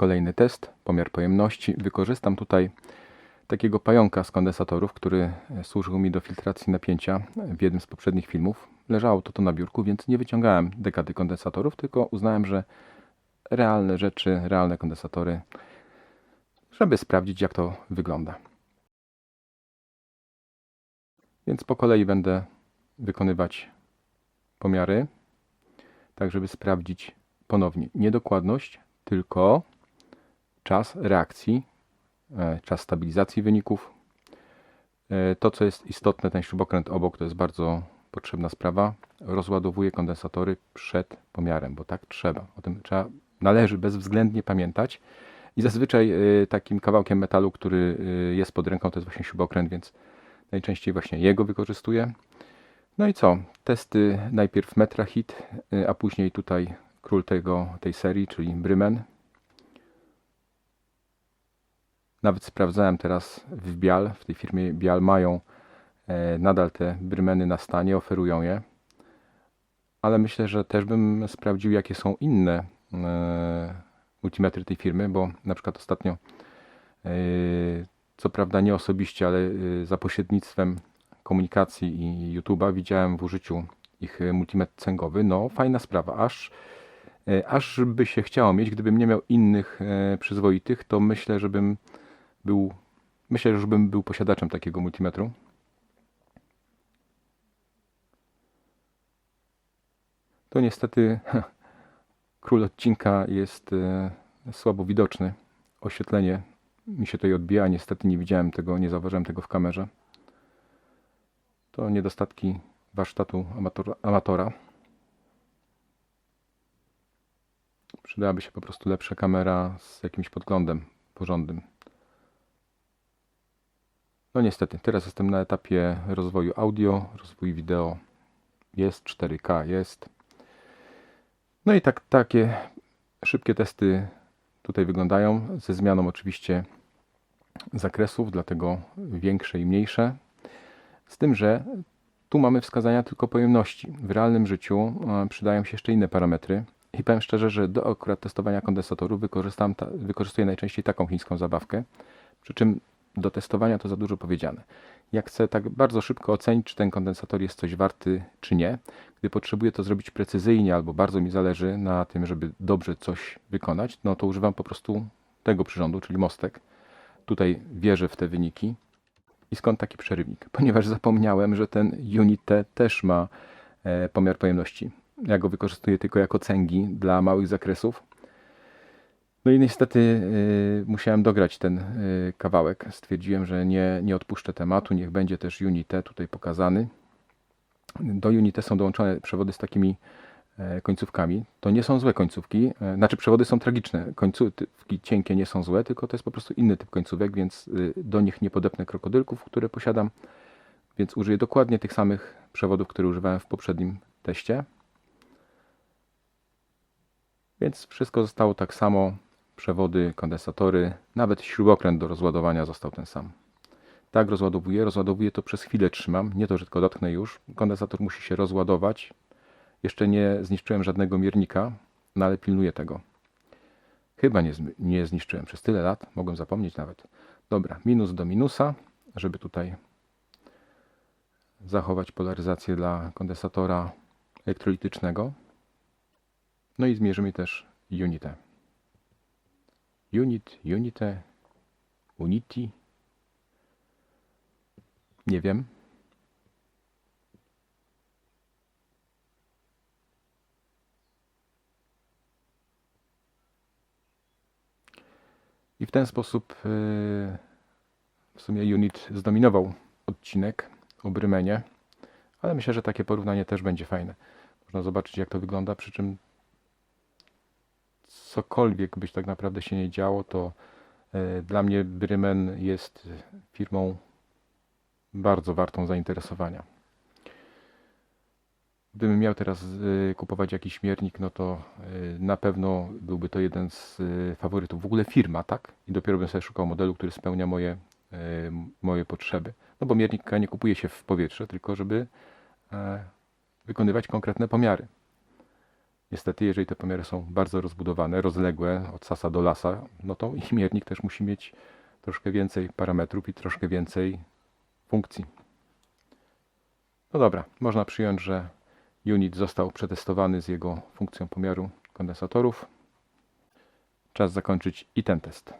Kolejny test, pomiar pojemności. Wykorzystam tutaj takiego pająka z kondensatorów, który służył mi do filtracji napięcia w jednym z poprzednich filmów. Leżało to tu na biurku, więc nie wyciągałem dekady kondensatorów, tylko uznałem, że realne rzeczy, realne kondensatory, żeby sprawdzić jak to wygląda. Więc po kolei będę wykonywać pomiary, tak żeby sprawdzić ponownie niedokładność, tylko czas reakcji, e, czas stabilizacji wyników. E, To, co jest istotne, ten śrubokręt obok, to jest bardzo potrzebna sprawa. Rozładowuję kondensatory przed pomiarem, bo tak trzeba. O tym trzeba, należy bezwzględnie pamiętać. I zazwyczaj e, takim kawałkiem metalu, który jest pod ręką, to jest właśnie śrubokręt, więc najczęściej właśnie jego wykorzystuję. No i co? Testy najpierw Metrahit, a później tutaj król tego, tej serii, czyli Brymen. Nawet sprawdzałem teraz w Bial, w tej firmie Bial mają e, nadal te Brymeny na stanie, oferują je. Ale myślę, że też bym sprawdził, jakie są inne e, multimetry tej firmy, bo na przykład ostatnio, e, co prawda nie osobiście, ale za pośrednictwem komunikacji i YouTube'a widziałem w użyciu ich multimetr cęgowy. No, fajna sprawa. Aż, aż by się chciało mieć, gdybym nie miał innych przyzwoitych, to myślę, żebym był, myślę, że bym był posiadaczem takiego multimetru. To niestety król odcinka jest e, słabo widoczny. Oświetlenie mi się tutaj odbija. Niestety nie widziałem tego, nie zauważyłem tego w kamerze. To niedostatki warsztatu amatora. amatora. Przydałaby się po prostu lepsza kamera z jakimś podglądem porządnym. No niestety, teraz jestem na etapie rozwoju audio, rozwój wideo. Jest 4K, jest. No i tak, takie szybkie testy tutaj wyglądają, ze zmianą oczywiście zakresów, dlatego większe i mniejsze. Z tym, że tu mamy wskazania tylko pojemności. W realnym życiu e, przydają się jeszcze inne parametry. I powiem szczerze, że do akurat testowania kondensatorów wykorzystam ta, wykorzystuję najczęściej taką chińską zabawkę. Przy czym do testowania to za dużo powiedziane. Jak chcę tak bardzo szybko ocenić, czy ten kondensator jest coś warty, czy nie, gdy potrzebuję to zrobić precyzyjnie albo bardzo mi zależy na tym, żeby dobrze coś wykonać, no to używam po prostu tego przyrządu, czyli mostek. Tutaj wierzę w te wyniki. I skąd taki przerywnik? Ponieważ zapomniałem, że ten Unit T też ma e, pomiar pojemności. Ja go wykorzystuję tylko jako cęgi dla małych zakresów. No i niestety y, musiałem dograć ten y, kawałek. Stwierdziłem, że nie, nie odpuszczę tematu. Niech będzie też Unite tutaj pokazany. Do Unite są dołączone przewody z takimi e, końcówkami. To nie są złe końcówki. E, znaczy przewody są tragiczne. Końcówki cienkie nie są złe, tylko to jest po prostu inny typ końcówek, więc y, do nich nie podepnę krokodylków, które posiadam. Więc użyję dokładnie tych samych przewodów, które używałem w poprzednim teście. Więc wszystko zostało tak samo. Przewody, kondensatory, nawet śrubokręt do rozładowania został ten sam. Tak rozładowuję, rozładowuję to przez chwilę trzymam, nie to, że tylko dotknę już. Kondensator musi się rozładować. Jeszcze nie zniszczyłem żadnego miernika, no ale pilnuję tego. Chyba nie, nie zniszczyłem przez tyle lat, mogłem zapomnieć nawet. Dobra, minus do minusa, żeby tutaj zachować polaryzację dla kondensatora elektrolitycznego. No i zmierzymy też unitę. Unit, unite, unity. Nie wiem. I w ten sposób yy, w sumie unit zdominował odcinek o Brymenie, ale myślę, że takie porównanie też będzie fajne. Można zobaczyć jak to wygląda, przy czym cokolwiek byś tak naprawdę się nie działo, to e, dla mnie Brymen jest firmą bardzo wartą zainteresowania. Gdybym miał teraz e, kupować jakiś miernik, no to e, na pewno byłby to jeden z faworytów. W ogóle firma, tak? I dopiero bym sobie szukał modelu, który spełnia moje, moje potrzeby. No bo miernika nie kupuje się w powietrze, tylko żeby wykonywać konkretne pomiary. Niestety, jeżeli te pomiary są bardzo rozbudowane, rozległe od sasa do lasa, no to i miernik też musi mieć troszkę więcej parametrów i troszkę więcej funkcji. No dobra, można przyjąć, że unit został przetestowany z jego funkcją pomiaru kondensatorów. Czas zakończyć i ten test.